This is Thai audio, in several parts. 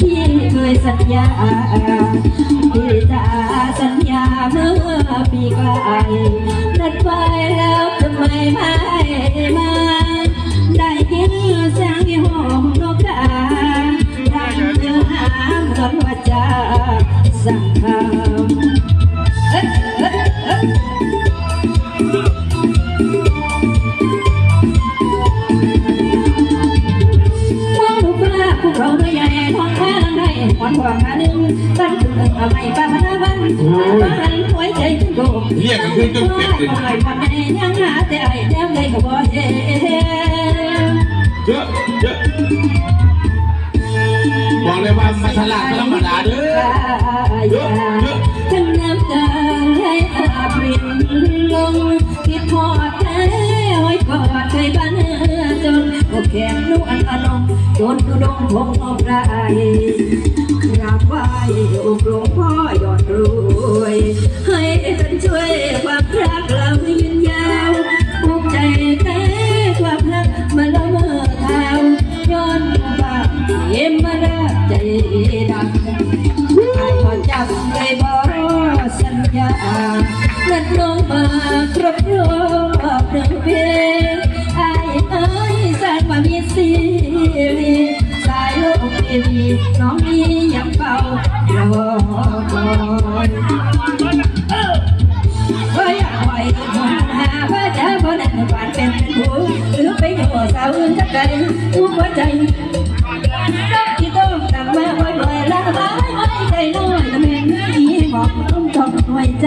ที่เคยสัญญาที่จะสัญญาเมื่อปีกลายนัดไว้แล้วทำไมไม่มา ได้ยินเสียงที่ห้องนกกาดังเนื้อหาเหมือว่าจะสั่งคำ อนหัวขาหนึ่งตั้งถึงทำไมป้าพนาวันมันหัวใจถึงโกเรียกกันคือจนเจ็บเลยคอยพันในยังหาแต่ไอ้แนวใดก็บ่เห็นเยอะเยอะบอกเลยว่ามาฉลาดไม่ธรรมดาเด้อเยอะเยอะทั้งน้ำตาให้อาบรินลงคิดทอดแท้หอยกอดเคยบ้านเนื้อจนอกแข็งนุ่อันอนงจนอุดมพงอบราย กราบไหว้องค์หลวงพ่อยอดรวย ให้ท่านช่วยความรักเรายืนยาวภูมิใจแท้ความรักมาละเมอเท้าย้อนบาปเอ็มมาราใจดำไอ้คนจำได้บ่สัญญานัดลงมาครบรอบหนึ่งปี น้องนี้ยังเฝ้ารอคอยเฮ้ยไว้คนหาว่าจะบ่ได้ฝันเป็นผู้หรือไปอยู่สาวอื่นจะไกลทุกหัวใจที่ต้องทำมาบ่อยๆแล้วไม่ใจน้อยแต่แม่นอีบอกต้องทนหน่วยใจ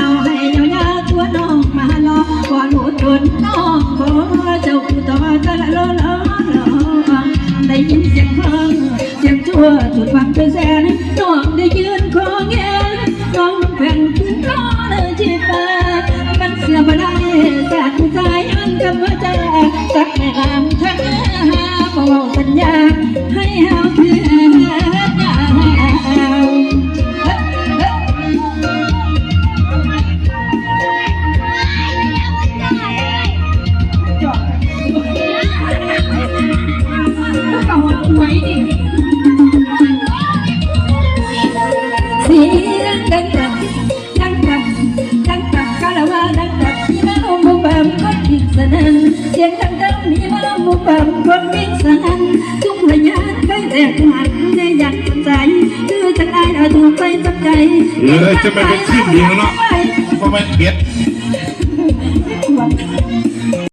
ฟังเป็นแสนน้องได้ยืนคอแงน้องแผ่นขึ้นรอเลยจีบามันเสื่อมได้จากผู้ชายอันกำว่าจะสักแม่งามทั้งหาบอกสัญญาให้เฮาเพื่อยาวเมาอุมุบัมคนวิ่งสนั่นทุกระยานใครแตกหังได้อยากใจคือจังไอ้เอาถูกใจจับใจเลยจะไปเป็นชื่อเดียวเนาะเพราะมันเบียด